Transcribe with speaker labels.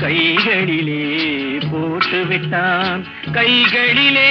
Speaker 1: கைகளிலே போட்டு விட்டான் கைகளிலே